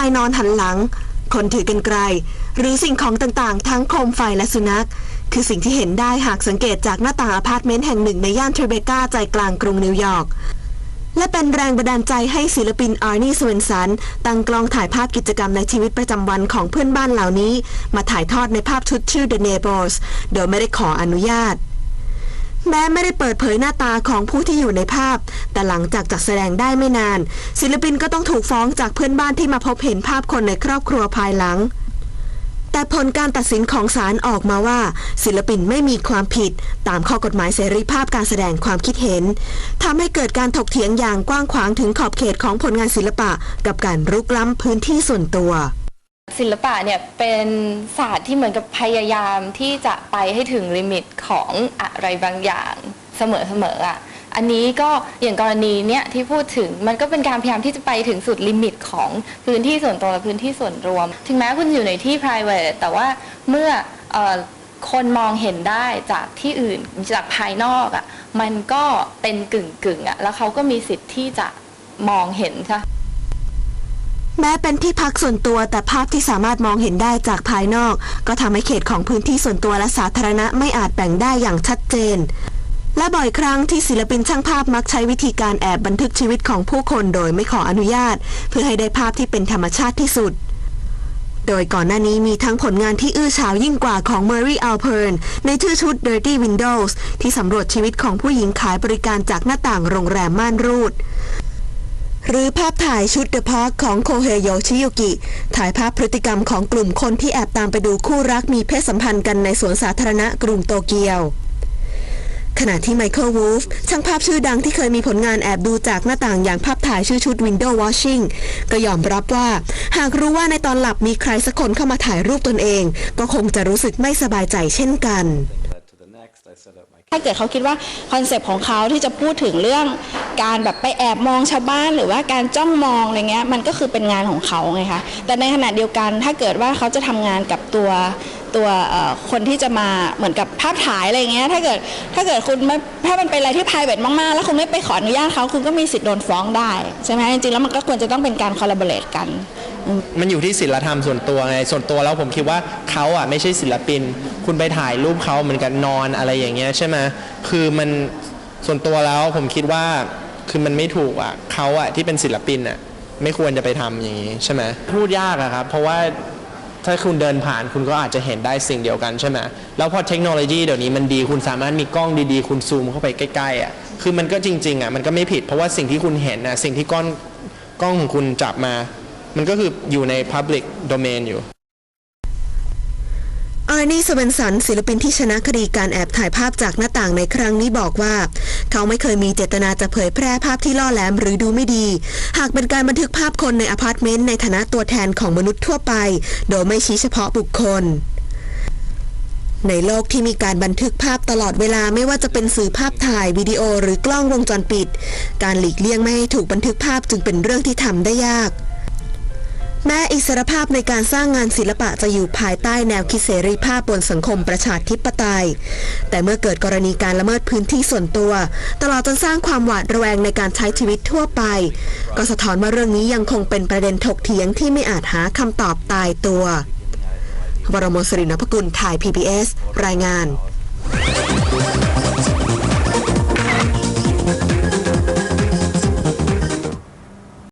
ายนอนหันหลัง คนถือกันไกล หรือสิ่งของต่างๆ ทั้งโคมไฟและสุนัข คือสิ่งที่เห็นได้หากสังเกตจากหน้าต่างอพาร์ตเมนต์แห่งหนึ่งในย่านเทรเบกาใจกลางกรุงนิวยอร์กและเป็นแรงบันดาลใจให้ศิลปินอาร์นี่สเวนสันตั้งกล้องถ่ายภาพกิจกรรมในชีวิตประจำวันของเพื่อนบ้านเหล่านี้ มาถ่ายทอดในภาพชุดชื่อ The Neighbors โดยไม่ได้ขออนุญาต แม้ไม่ได้เปิดเผยหน้าตาของผู้ที่อยู่ในภาพ แต่หลังจากจัดแสดงได้ไม่นาน ศิลปินก็ต้องถูกฟ้องจากเพื่อนบ้านที่มาพบเห็นภาพคนในครอบครัวภายหลัง แต่ผลการตัดสินของศาลออกมาว่า ศิลปินไม่มีความผิด ตามข้อกฎหมายเสรีภาพการแสดงความคิดเห็นทำให้เกิดการถกเถียงอย่างกว้างขวางถึงขอบเขตของผลงานศิลปะ กับการรุกล้ำพื้นที่ส่วนตัว ศิลปะเนี่ยเป็นศาสตร์ที่เหมือนกับพยายามที่จะไปให้ถึงลิมิตของอะไรบางอย่างเสมอๆอะอันนี้ก็อย่างกรณีเนี้ยที่พูดถึงมันก็เป็นการพยายามที่จะไปถึงสุดลิมิตของพื้นที่ส่วนตัวและพื้นที่ส่วนรวม ถึงแม้คุณอยู่ในที่ private แต่ว่าเมื่ออคนมองเห็นได้จากที่อื่นจากภายนอกอะมันก็เป็นกึ่งกึ่งๆอะแล้วเขาก็มีสิทธิ์ที่จะมองเห็นค่ะ แม้เป็นที่พักส่วนตัวแต่ภาพที่สามารถมองเห็นได้จากภายนอก ก็ทำให้เขตของพื้นที่ส่วนตัวและสาธารณะไม่อาจแบ่งได้อย่างชัดเจน และบ่อยครั้งที่ศิลปินช่างภาพมักใช้วิธีการแอบบันทึกชีวิตของผู้คนโดยไม่ขออนุญาต เพื่อให้ได้ภาพที่เป็นธรรมชาติที่สุดโดยก่อนหน้านี้มีทั้งผลงานที่อื้อฉาวยิ่งกว่าของ Murray Alpern ในชื่อชุด Dirty Windows ที่สำรวจชีวิตของผู้หญิงขายบริการจากหน้าต่างโรงแรมม่านรูด หรือภาพถ่ายชุด The Park ของโคเฮโยชิยุกิ ถ่ายภาพพฤติกรรมของกลุ่มคนที่แอบตามไปดูคู่รักมีเพศสัมพันธ์กันในสวนสาธารณะกรุงโตเกียวขณะที่ไมเคิลวูฟช่างภาพชื่อดังที่เคยมีผลงานแอบดูจากหน้าต่างอย่างภาพถ่ายชื่อชุด Window Washing ก็ยอมรับว่า หากรู้ว่าในตอนหลับมีใครสักคนเข้ามาถ่ายรูปตนเอง ก็คงจะรู้สึกไม่สบายใจเช่นกัน ถ้าเกิดเขาคิดว่าคอนเซปต์ของเขาที่จะพูดถึงเรื่องการแบบไปแอบมองชาวบ้านหรือว่าการจ้องมองอะไรเงี้ยมันก็คือเป็นงานของเขาไงคะแต่ในขณะเดียวกันถ้าเกิดว่าเขาจะทำงานกับตัวตัวคนที่จะมาเหมือนกับภาพถ่ายอะไรเงี้ยถ้าเกิดถ้าเกิดคุณไม่ถ้ามันเป็นอะไรที่ private มาก ๆ แล้วคุณไม่ไปขออนุญาตเขาคุณก็มีสิทธิ์โดนฟ้องได้ใช่ไหมจริงๆแล้วมันก็ควรจะต้องเป็นการ collaborate กัน มันอยู่ที่ศิลธรรมส่วนตัวไงส่วนตัวแล้วผมคิดว่าเขาอะไม่ใช่ศิลปิน คุณไปถ่ายรูปเขาเหมือนกันนอนอะไรอย่างเงี้ยใช่ไหมคือมันส่วนตัวแล้วผมคิดว่าคือมันไม่ถูกอะเขาอะที่เป็นศิลปินอะไม่ควรจะไปทำอย่างนี้ใช่ไหมพูดยากอะครับเพราะว่าถ้าคุณเดินผ่านคุณก็อาจจะเห็นได้สิ่งเดียวกันใช่ไหมแล้วพอเทคโนโลยีเดี๋ยวนี้มันดีคุณสามารถมีกล้องดีๆ คุณซูมเข้าไปใกล้ๆอะคือมันก็จริงๆอะมันก็ไม่ผิดเพราะว่าสิ่งที่คุณเห็นนะสิ่งที่กล้องกล้องของคุณจับมา มันก็คืออยู่ใน Public Domain อยู่อาร์นี่สเวนสันศิลปินที่ชนะคดีการแอบถ่ายภาพจากหน้าต่างในครั้งนี้บอกว่า เขาไม่เคยมีเจตนาจะเผยแพร่ภาพที่ล่อแหลมหรือดูไม่ดี หากเป็นการบันทึกภาพคนในอพาร์ตเมนต์ในฐานะตัวแทนของมนุษย์ทั่วไป โดยไม่ชี้เฉพาะบุคคล ในโลกที่มีการบันทึกภาพตลอดเวลาไม่ว่าจะเป็นสื่อภาพถ่ายวิดีโอหรือกล้องวงจรปิด การหลีกเลี่ยงไม่ให้ถูกบันทึกภาพจึงเป็นเรื่องที่ทำได้ยาก แม้อิสรภาพในการสร้างงานศิลปะจะอยู่ภายใต้แนวคิดเสรีภาพบนสังคมประชาธิปไตย แต่เมื่อเกิดกรณีการละเมิดพื้นที่ส่วนตัว ตลอดจนสร้างความหวาดระแวงในการใช้ชีวิตทั่วไป ก็สะท้อนว่าเรื่องนี้ยังคงเป็นประเด็นถกเถียงที่ไม่อาจหาคำตอบตายตัววรมศรินพกุลถ่าย PBS รายงาน